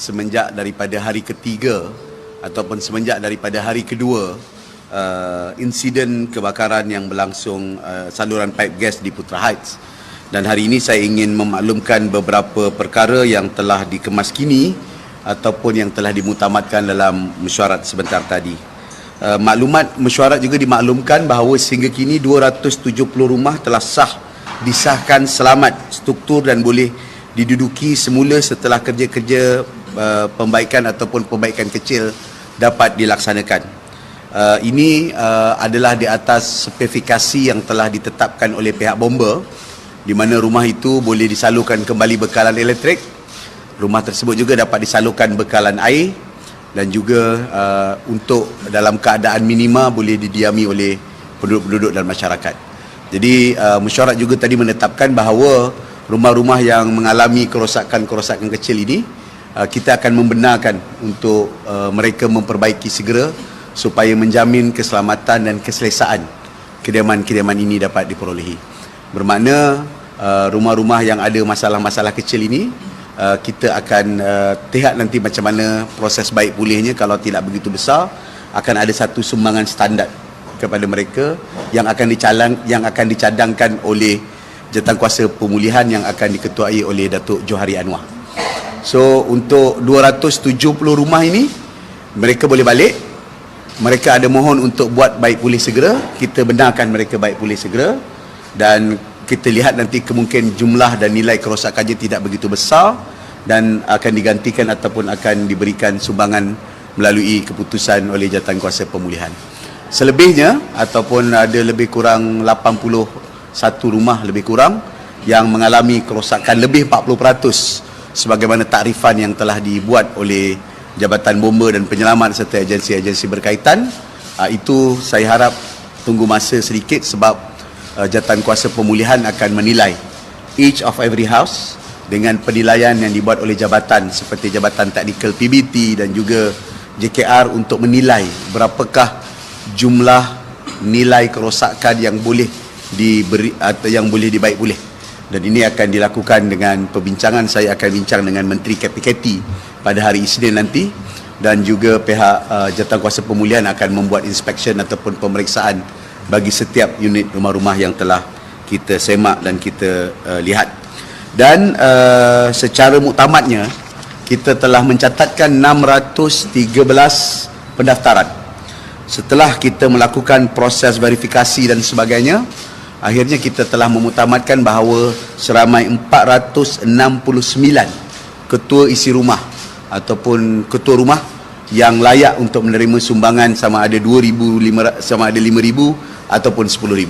semenjak daripada hari ketiga ataupun semenjak daripada hari kedua uh, insiden kebakaran yang berlangsung uh, saluran pipe gas di Putra Heights. Dan hari ini saya ingin memaklumkan beberapa perkara yang telah dikemas kini ataupun yang telah dimutamatkan dalam mesyuarat sebentar tadi. Uh, maklumat mesyuarat juga dimaklumkan bahawa sehingga kini 270 rumah telah sah disahkan selamat struktur dan boleh diduduki semula setelah kerja-kerja uh, pembaikan ataupun pembaikan kecil dapat dilaksanakan. Uh, ini uh, adalah di atas spesifikasi yang telah ditetapkan oleh pihak bomba di mana rumah itu boleh disalurkan kembali bekalan elektrik. Rumah tersebut juga dapat disalurkan bekalan air dan juga uh, untuk dalam keadaan minima boleh didiami oleh penduduk-penduduk dan masyarakat. Jadi uh, mesyuarat juga tadi menetapkan bahawa rumah-rumah yang mengalami kerosakan-kerosakan kecil ini uh, kita akan membenarkan untuk uh, mereka memperbaiki segera supaya menjamin keselamatan dan keselesaan kediaman-kediaman ini dapat diperolehi. Bermakna uh, rumah-rumah yang ada masalah-masalah kecil ini uh, kita akan uh, nanti macam mana proses baik pulihnya kalau tidak begitu besar akan ada satu sumbangan standard kepada mereka yang akan dicalang yang akan dicadangkan oleh Kuasa pemulihan yang akan diketuai oleh Datuk Johari Anwar. So untuk 270 rumah ini mereka boleh balik. Mereka ada mohon untuk buat baik pulih segera. Kita benarkan mereka baik pulih segera dan kita lihat nanti kemungkinan jumlah dan nilai kerosakannya tidak begitu besar dan akan digantikan ataupun akan diberikan sumbangan melalui keputusan oleh Kuasa pemulihan. Selebihnya ataupun ada lebih kurang 80 satu rumah lebih kurang yang mengalami kerosakan lebih 40% sebagaimana takrifan yang telah dibuat oleh Jabatan Bomba dan Penyelamat serta agensi-agensi berkaitan. Uh, itu saya harap tunggu masa sedikit sebab uh, kuasa pemulihan akan menilai each of every house dengan penilaian yang dibuat oleh jabatan seperti Jabatan Teknikal PBT dan juga JKR untuk menilai berapakah jumlah nilai kerosakan yang boleh diberi atau yang boleh dibaik boleh dan ini akan dilakukan dengan perbincangan. Saya akan bincang dengan Menteri KPKT pada hari Isnin nanti. Dan juga pihak uh, Jawatankuasa Pemulihan akan membuat inspection ataupun pemeriksaan bagi setiap unit rumah-rumah yang telah kita semak dan kita uh, lihat. Dan uh, secara muktamadnya kita telah mencatatkan 613 pendaftaran. Setelah kita melakukan proses verifikasi dan sebagainya akhirnya kita telah memutamatkan bahawa seramai 469 ketua isi rumah ataupun ketua rumah yang layak untuk menerima sumbangan sama ada 2500 sama ada 5000 ataupun 10000.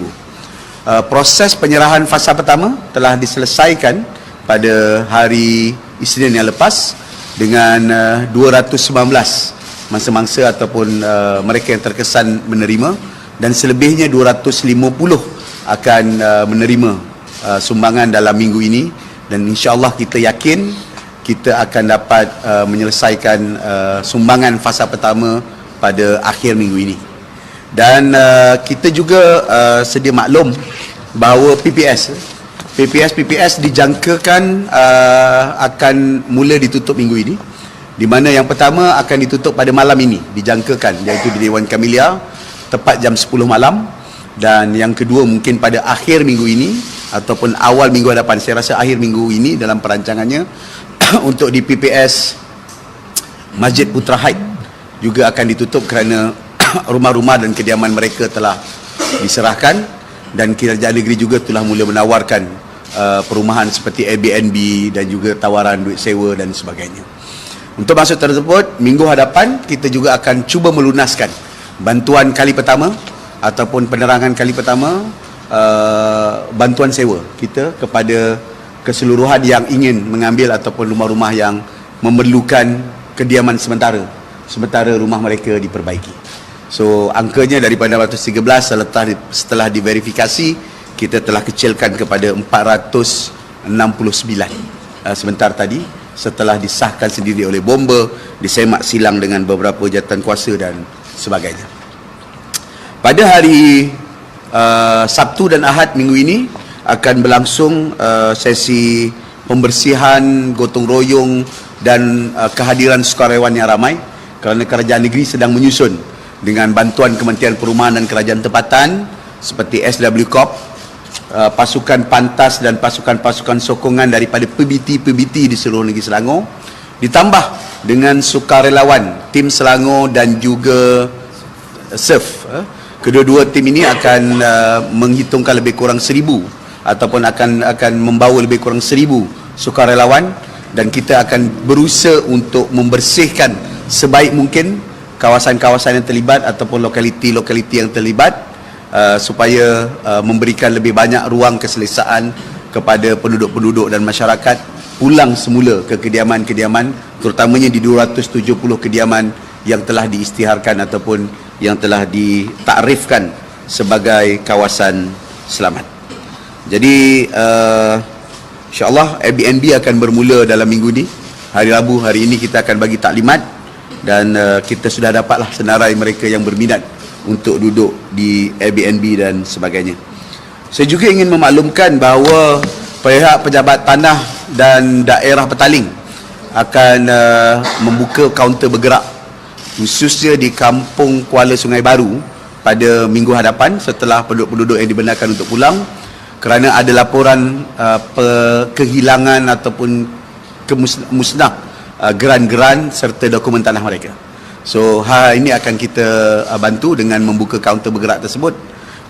Uh, proses penyerahan fasa pertama telah diselesaikan pada hari Isnin yang lepas dengan uh, 219 mangsa-mangsa ataupun uh, mereka yang terkesan menerima dan selebihnya 250 akan uh, menerima uh, sumbangan dalam minggu ini. Dan insyaallah kita yakin kita akan dapat uh, menyelesaikan uh, sumbangan fasa pertama pada akhir minggu ini. Dan uh, kita juga uh, sedia maklum bahawa PPS PPS PPS dijangkakan uh, akan mula ditutup minggu ini. Di mana yang pertama akan ditutup pada malam ini dijangkakan iaitu di Dewan Kamilia tepat jam 10 malam dan yang kedua mungkin pada akhir minggu ini ataupun awal minggu hadapan saya rasa akhir minggu ini dalam perancangannya untuk di PPS Masjid Putra Haid juga akan ditutup kerana rumah-rumah dan kediaman mereka telah diserahkan dan kerajaan negeri juga telah mula menawarkan uh, perumahan seperti Airbnb dan juga tawaran duit sewa dan sebagainya. Untuk masuk tersebut, minggu hadapan kita juga akan cuba melunaskan bantuan kali pertama ataupun penerangan kali pertama uh, bantuan sewa kita kepada keseluruhan yang ingin mengambil ataupun rumah-rumah yang memerlukan kediaman sementara sementara rumah mereka diperbaiki. So angkanya daripada 413 setelah setelah diverifikasi kita telah kecilkan kepada 469 uh, sebentar tadi setelah disahkan sendiri oleh bomba disemak silang dengan beberapa jatan kuasa dan sebagainya. Pada hari uh, Sabtu dan Ahad minggu ini akan berlangsung uh, sesi pembersihan gotong royong dan uh, kehadiran sukarelawan yang ramai kerana kerajaan negeri sedang menyusun dengan bantuan Kementerian Perumahan dan Kerajaan Tempatan seperti SW Corp uh, pasukan pantas dan pasukan-pasukan sokongan daripada PBT-PBT di seluruh negeri Selangor. Ditambah dengan sukarelawan tim Selangor dan juga SURF uh, kedua-dua tim ini akan uh, menghitungkan lebih kurang seribu ataupun akan akan membawa lebih kurang seribu sukarelawan dan kita akan berusaha untuk membersihkan sebaik mungkin kawasan-kawasan yang terlibat ataupun lokaliti-lokaliti yang terlibat uh, supaya uh, memberikan lebih banyak ruang keselesaan kepada penduduk-penduduk dan masyarakat pulang semula ke kediaman-kediaman terutamanya di 270 kediaman yang telah diistiharkan ataupun yang telah ditakrifkan sebagai kawasan selamat. Jadi uh, InsyaAllah Airbnb akan bermula dalam minggu ni Hari Rabu hari ini kita akan bagi taklimat Dan uh, kita sudah dapatlah senarai mereka yang berminat Untuk duduk di Airbnb dan sebagainya Saya juga ingin memaklumkan bahawa Pihak pejabat tanah dan daerah petaling Akan uh, membuka kaunter bergerak Khususnya di kampung Kuala Sungai Baru Pada minggu hadapan setelah penduduk-penduduk yang dibenarkan untuk pulang kerana ada laporan uh, kehilangan ataupun kemusnah uh, geran-geran serta dokumen tanah mereka. So hal ini akan kita uh, bantu dengan membuka kaunter bergerak tersebut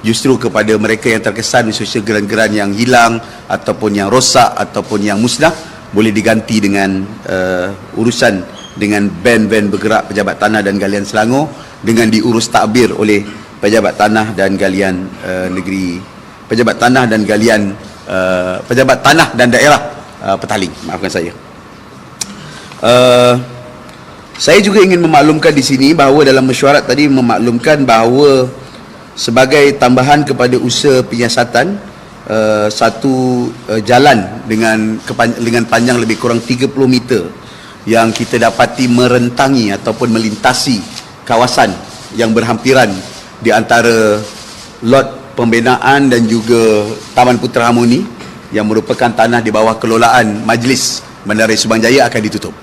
justru kepada mereka yang terkesan khususnya geran-geran yang hilang ataupun yang rosak ataupun yang musnah boleh diganti dengan uh, urusan dengan ban-ban bergerak pejabat tanah dan galian Selangor dengan diurus takbir oleh pejabat tanah dan galian uh, negeri pejabat tanah dan galian uh, pejabat tanah dan daerah uh, petaling. Maafkan saya. Uh, saya juga ingin memaklumkan di sini bahawa dalam mesyuarat tadi memaklumkan bahawa sebagai tambahan kepada usaha penyiasatan uh, satu uh, jalan dengan dengan panjang lebih kurang 30 meter yang kita dapati merentangi ataupun melintasi kawasan yang berhampiran di antara lot pembinaan dan juga Taman Putera Harmoni yang merupakan tanah di bawah kelolaan Majlis Bandaraya Subang Jaya akan ditutup.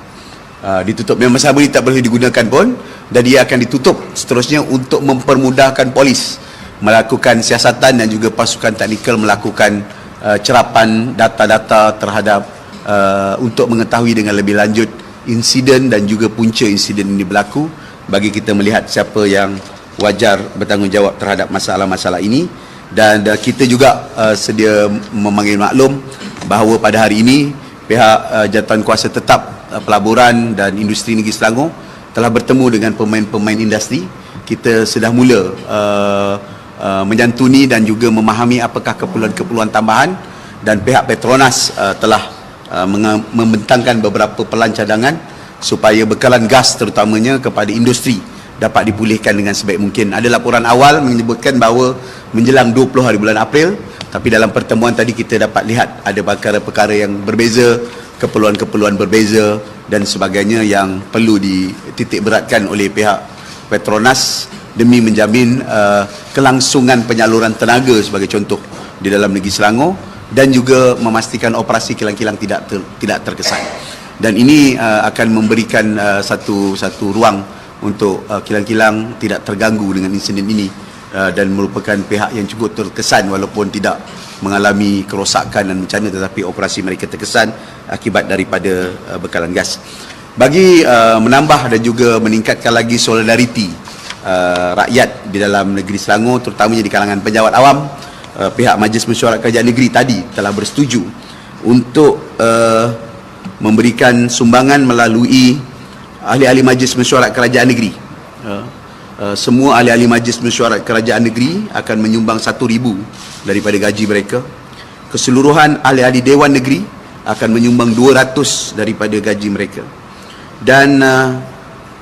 Uh, ditutup memang sama ini tak boleh digunakan pun dan dia akan ditutup seterusnya untuk mempermudahkan polis melakukan siasatan dan juga pasukan teknikal melakukan uh, cerapan data-data terhadap uh, untuk mengetahui dengan lebih lanjut insiden dan juga punca insiden ini berlaku bagi kita melihat siapa yang wajar bertanggungjawab terhadap masalah-masalah ini. Dan uh, kita juga uh, sedia memanggil maklum bahawa pada hari ini pihak uh, jatuhan kuasa tetap uh, pelaburan dan industri negeri Selangor telah bertemu dengan pemain-pemain industri. Kita sudah mula uh, uh, menyantuni dan juga memahami apakah keperluan-keperluan tambahan dan pihak Petronas uh, telah uh, membentangkan beberapa pelan cadangan supaya bekalan gas terutamanya kepada industri dapat dipulihkan dengan sebaik mungkin. Ada laporan awal menyebutkan bahawa menjelang 20 hari bulan April, tapi dalam pertemuan tadi kita dapat lihat ada perkara-perkara yang berbeza, keperluan-keperluan berbeza dan sebagainya yang perlu dititik beratkan oleh pihak Petronas demi menjamin uh, kelangsungan penyaluran tenaga sebagai contoh di dalam negeri Selangor dan juga memastikan operasi kilang-kilang tidak ter, tidak terkesan. Dan ini uh, akan memberikan uh, satu satu ruang untuk uh, kilang-kilang tidak terganggu dengan insiden ini uh, dan merupakan pihak yang cukup terkesan walaupun tidak mengalami kerosakan dan bencana tetapi operasi mereka terkesan akibat daripada uh, bekalan gas. Bagi uh, menambah dan juga meningkatkan lagi solidariti uh, rakyat di dalam negeri Selangor terutamanya di kalangan penjawat awam, uh, pihak Majlis Mesyuarat Kerajaan Negeri tadi telah bersetuju untuk uh, memberikan sumbangan melalui ahli-ahli majlis mesyuarat kerajaan negeri. Uh, uh, semua ahli-ahli majlis mesyuarat kerajaan negeri akan menyumbang satu ribu daripada gaji mereka. Keseluruhan ahli-ahli dewan negeri akan menyumbang 200 daripada gaji mereka. Dan uh,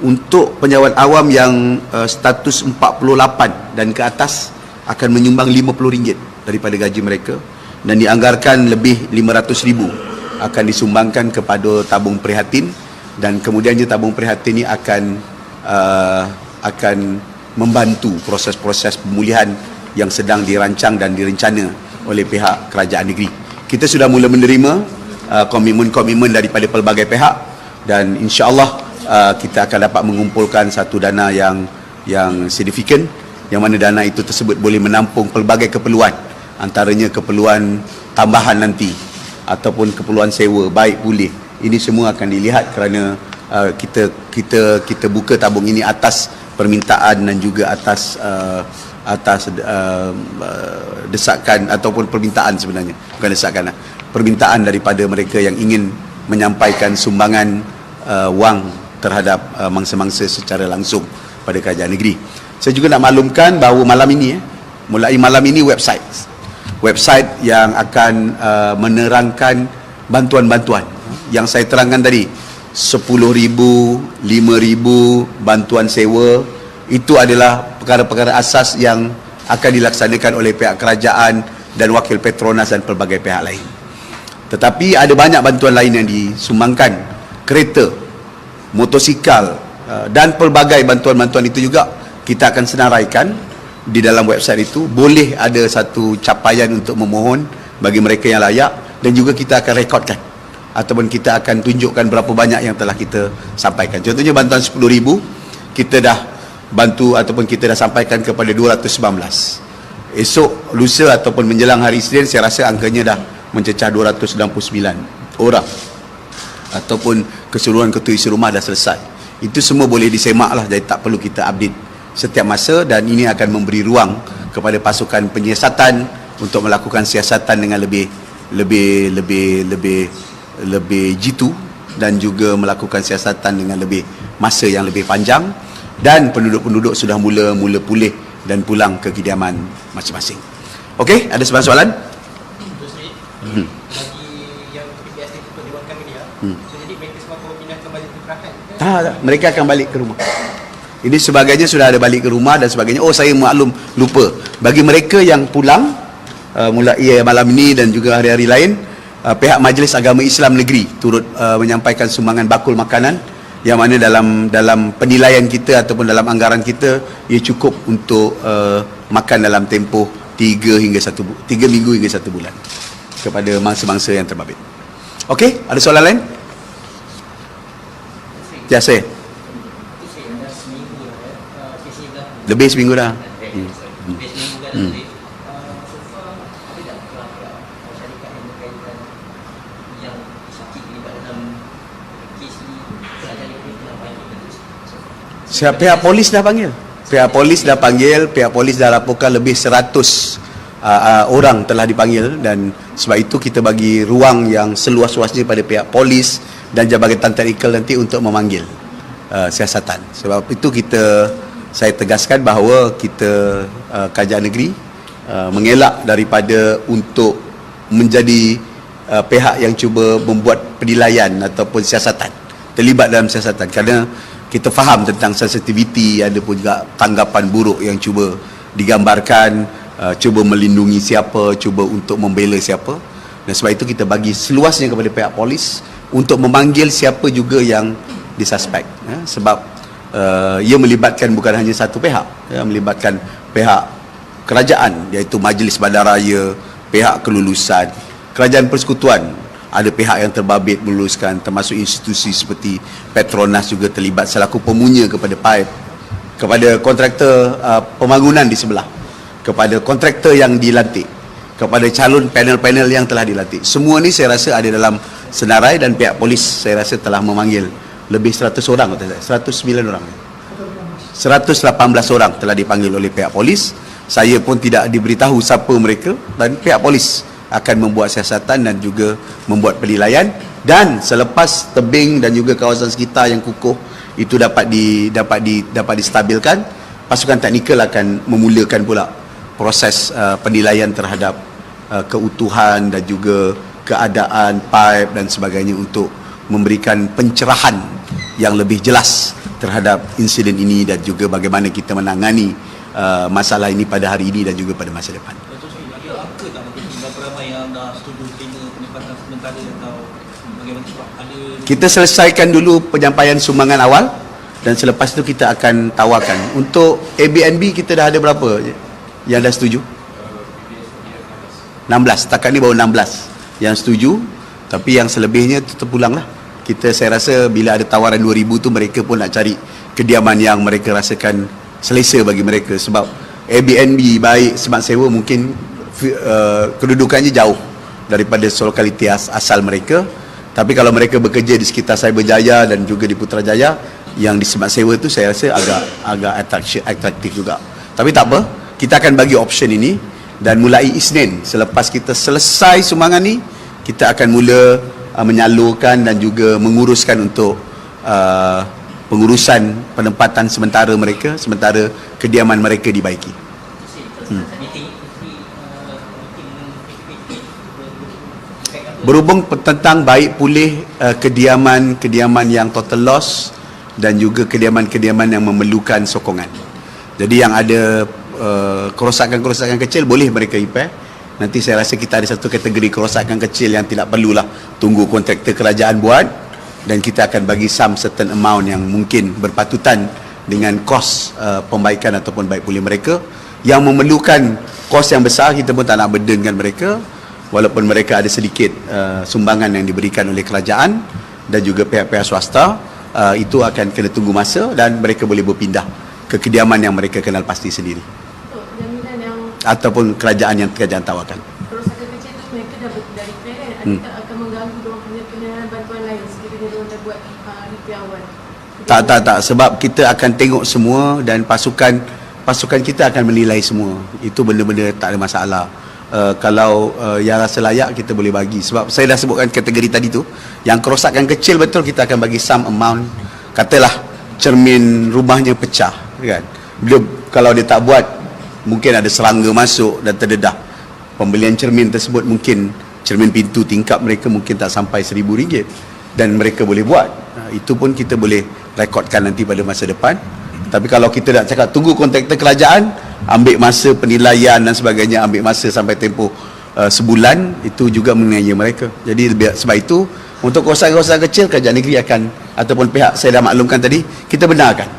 untuk penjawat awam yang uh, status 48 dan ke atas akan menyumbang RM50 daripada gaji mereka dan dianggarkan lebih RM500,000 akan disumbangkan kepada tabung prihatin dan kemudiannya tabung prihatin ini akan uh, akan membantu proses-proses pemulihan yang sedang dirancang dan direncana oleh pihak kerajaan negeri. Kita sudah mula menerima uh, komitmen-komitmen daripada pelbagai pihak dan insyaallah uh, kita akan dapat mengumpulkan satu dana yang yang signifikan yang mana dana itu tersebut boleh menampung pelbagai keperluan antaranya keperluan tambahan nanti ataupun keperluan sewa baik pulih ini semua akan dilihat kerana uh, kita kita kita buka tabung ini atas permintaan dan juga atas uh, atas uh, uh, desakan ataupun permintaan sebenarnya bukan desakan lah. permintaan daripada mereka yang ingin menyampaikan sumbangan uh, wang terhadap uh, mangsa-mangsa secara langsung pada kerajaan negeri. Saya juga nak maklumkan bahawa malam ini eh, mulai malam ini website website yang akan uh, menerangkan bantuan-bantuan yang saya terangkan tadi 10,000, 5,000 bantuan sewa itu adalah perkara-perkara asas yang akan dilaksanakan oleh pihak kerajaan dan wakil Petronas dan pelbagai pihak lain. Tetapi ada banyak bantuan lain yang disumbangkan. Kereta, motosikal uh, dan pelbagai bantuan-bantuan itu juga kita akan senaraikan di dalam website itu. Boleh ada satu capaian untuk memohon bagi mereka yang layak dan juga kita akan rekodkan ataupun kita akan tunjukkan berapa banyak yang telah kita sampaikan. Contohnya bantuan 10,000 kita dah bantu ataupun kita dah sampaikan kepada 219. Esok lusa ataupun menjelang hari Isnin saya rasa angkanya dah mencecah 299 orang ataupun keseluruhan ketua isi rumah dah selesai. Itu semua boleh disemak lah jadi tak perlu kita update setiap masa dan ini akan memberi ruang kepada pasukan penyiasatan untuk melakukan siasatan dengan lebih lebih lebih lebih lebih jitu dan juga melakukan siasatan dengan lebih masa yang lebih panjang dan penduduk-penduduk sudah mula-mula pulih dan pulang ke kediaman masing-masing. Okey, ada sebarang soalan? Hmm. Hmm. Tak, tak, mereka akan balik ke rumah. Ini sebagainya sudah ada balik ke rumah dan sebagainya. Oh, saya maklum lupa. Bagi mereka yang pulang uh, mulai malam ini dan juga hari-hari lain, uh, pihak Majlis Agama Islam Negeri turut uh, menyampaikan sumbangan bakul makanan yang mana dalam dalam penilaian kita ataupun dalam anggaran kita ia cukup untuk uh, makan dalam tempoh 3 hingga 1 3 minggu hingga 1 bulan kepada mangsa-mangsa yang terbabit. Okey, ada soalan lain? Ya, saya. Itu saya dah seminggu dah ya. Uh, kes ni dah. Lebih seminggu dah. Hmm. Hmm. Siapa pihak polis dah panggil? Pihak polis dah panggil, pihak polis dah laporkan lebih 100 uh, uh, orang telah dipanggil dan sebab itu kita bagi ruang yang seluas-luasnya pada pihak polis dan Jabatan Teknikal nanti untuk memanggil uh, siasatan. Sebab itu kita saya tegaskan bahawa kita uh, kerajaan negeri uh, mengelak daripada untuk menjadi uh, pihak yang cuba membuat penilaian ataupun siasatan terlibat dalam siasatan. Kerana kita faham tentang sensitiviti ada pun juga tanggapan buruk yang cuba digambarkan uh, cuba melindungi siapa cuba untuk membela siapa. Dan sebab itu kita bagi seluasnya kepada pihak polis untuk memanggil siapa juga yang disuspek ya, sebab uh, ia melibatkan bukan hanya satu pihak ya, melibatkan pihak kerajaan iaitu majlis bandaraya pihak kelulusan kerajaan persekutuan. Ada pihak yang terbabit meluluskan termasuk institusi seperti Petronas juga terlibat selaku pemunya kepada pipe kepada kontraktor uh, pembangunan di sebelah kepada kontraktor yang dilantik kepada calon panel-panel yang telah dilantik. Semua ni saya rasa ada dalam senarai dan pihak polis saya rasa telah memanggil lebih 100 orang kata saya. 109 orang. 118 orang telah dipanggil oleh pihak polis. Saya pun tidak diberitahu siapa mereka dan pihak polis akan membuat siasatan dan juga membuat penilaian. Dan selepas tebing dan juga kawasan sekitar yang kukuh itu dapat di dapat di dapat distabilkan. Pasukan teknikal akan memulakan pula proses uh, penilaian terhadap uh, keutuhan dan juga keadaan pipe dan sebagainya untuk memberikan pencerahan yang lebih jelas terhadap insiden ini dan juga bagaimana kita menangani uh, masalah ini pada hari ini dan juga pada masa depan. Kita selesaikan dulu penyampaian sumbangan awal dan selepas itu kita akan tawarkan. Untuk Airbnb kita dah ada berapa yang dah setuju? 16. Setakat ni baru 16 yang setuju tapi yang selebihnya tu terpulang lah. Kita saya rasa bila ada tawaran 2000 tu mereka pun nak cari kediaman yang mereka rasakan selesa bagi mereka. Sebab Airbnb baik smart sewa mungkin uh, kedudukannya jauh daripada lokaliti as- asal mereka. Tapi kalau mereka bekerja di sekitar Cyberjaya dan juga di Putrajaya yang di smart sewa tu saya rasa agak agak atraktif juga. Tapi tak apa kita akan bagi option ini. Dan mulai Isnin selepas kita selesai sumbangan ni kita akan mula uh, menyalurkan dan juga menguruskan untuk uh, pengurusan penempatan sementara mereka sementara kediaman mereka dibaiki. Hmm. Uh, Berhubung tentang baik pulih uh, kediaman-kediaman yang total loss dan juga kediaman-kediaman yang memerlukan sokongan. Jadi yang ada uh, kerosakan-kerosakan kecil boleh mereka repair. Nanti saya rasa kita ada satu kategori kerosakan kecil yang tidak perlulah tunggu kontraktor kerajaan buat dan kita akan bagi some certain amount yang mungkin berpatutan dengan kos uh, pembaikan ataupun baik pulih mereka. Yang memerlukan kos yang besar kita pun tak nak burdenkan mereka. Walaupun mereka ada sedikit uh, sumbangan yang diberikan oleh kerajaan dan juga pihak-pihak swasta uh, itu akan kena tunggu masa dan mereka boleh berpindah ke kediaman yang mereka kenal pasti sendiri. Yang ataupun kerajaan yang kerajaan tawarkan. kerosakan kecil tu mereka dah repair kan? Hmm. adakah akan mengganggu diorang punya penerimaan bantuan lain sekiranya diorang dah buat uh, repair awal tak tak tak. Sebab kita akan tengok semua dan pasukan pasukan kita akan menilai semua. Itu benda-benda tak ada masalah. Uh, kalau uh, yang rasa layak kita boleh bagi. Sebab saya dah sebutkan kategori tadi tu yang kerosakan kecil betul kita akan bagi some amount katalah cermin rumahnya pecah kan? Dia kalau dia tak buat mungkin ada serangga masuk dan terdedah. Pembelian cermin tersebut mungkin cermin pintu tingkap mereka mungkin tak sampai seribu ringgit dan mereka boleh buat itu pun kita boleh rekodkan nanti pada masa depan. Tapi kalau kita nak cakap tunggu kontraktor kerajaan ambil masa penilaian dan sebagainya ambil masa sampai tempoh uh, sebulan itu juga menganiaya mereka. Jadi sebab itu untuk kawasan-kawasan kecil kerajaan negeri akan ataupun pihak saya dah maklumkan tadi kita benarkan.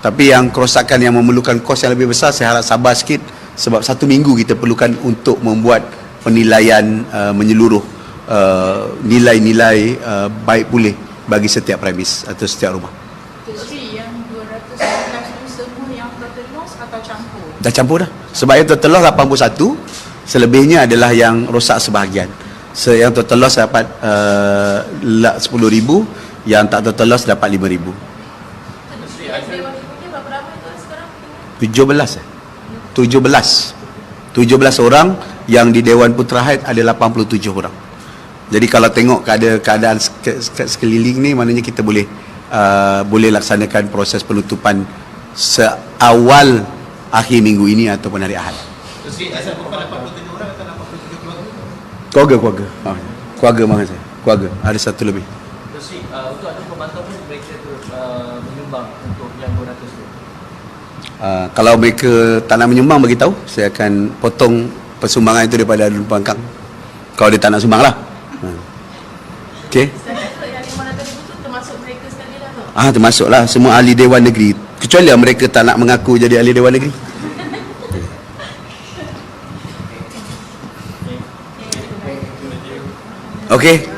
Tapi yang kerosakan yang memerlukan kos yang lebih besar saya harap sabar sikit sebab satu minggu kita perlukan untuk membuat penilaian uh, menyeluruh uh, nilai-nilai uh, baik pulih bagi setiap premis atau setiap rumah. Jadi yang 211 tu semua yang total atau campur? Dah campur dah. Sebab yang total loss 81, selebihnya adalah yang rosak sebahagian. So, yang total dapat uh, 10,000, yang tak total dapat 5,000. Dewan Tinggi berapa ramai tu sekarang 17 eh? 17 17 orang yang di Dewan Putra Haid ada 87 orang jadi kalau tengok keadaan, keadaan sek- sek- sekeliling ni maknanya kita boleh uh, boleh laksanakan proses penutupan seawal akhir minggu ini ataupun hari Ahad. Terus asal bukan 87 orang atau 87 keluarga? keluarga ha. keluarga maksud saya. Keluarga. Ada satu lebih. Terus uh, untuk ada pemantau pun mereka tu uh, menyumbang untuk yang 200 tu. uh, kalau mereka tak nak menyumbang bagi tahu saya akan potong persumbangan itu daripada Adun Pangkang kalau dia tak nak sumbang lah ha. Okay. saya rasa yang 500 ribu tu termasuk mereka sekali tau Ah termasuklah semua ahli Dewan Negeri. Kecuali mereka tak nak mengaku jadi ahli Dewan Negeri. Okey.